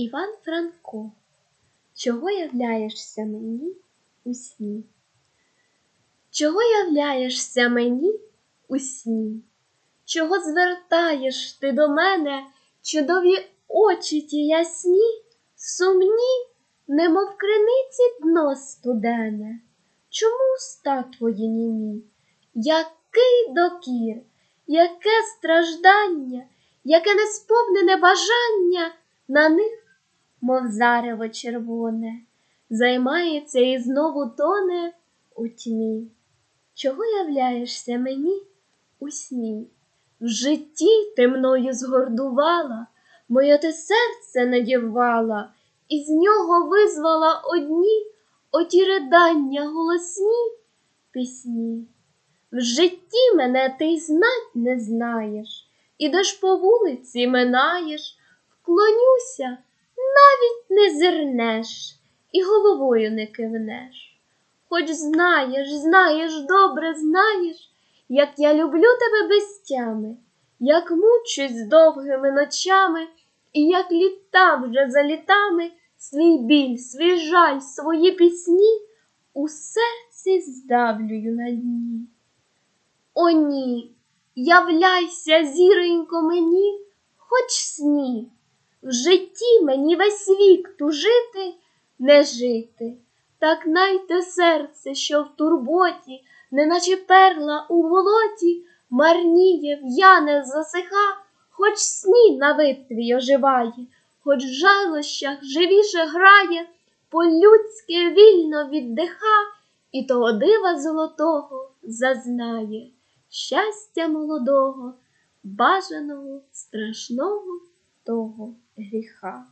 Іван Франко, чого являєшся мені у сні? Чого являєшся мені у сні? Чого звертаєш ти до мене чудові очі ті ясні, сумні, немов криниці дно студене? Чому уста твої німі? Який докір, яке страждання, яке несповнене бажання на них, мов зарево червоне, займається і знову тоне у тьмі. Чого являєшся мені у сні? В житті ти мною згордувала, моє ти серце надівала, і з нього визвала одні оті ридання голосні пісні. В житті мене ти й знать не знаєш, ідеш по вулиці, минаєш, вклонюся, навіть не зирнеш і головою не кивнеш. Хоч знаєш, знаєш, добре знаєш, як я люблю тебе без тями, як мучусь довгими ночами, і як літа вже за літами свій біль, свій жаль, свої пісні у серці здавлюю на дні. О, ні, являйся, зіронько, мені, хоч сні, в житті мені весь вік тужити, не жити, так найте серце, що в турботі, неначе перла у болоті, марніє, в'яне засиха, хоч сні на витві оживає, хоч в жалощах живіше грає, по-людськи вільно віддиха, і того дива золотого зазнає. Щастя молодого, бажаного, страшного того гріха.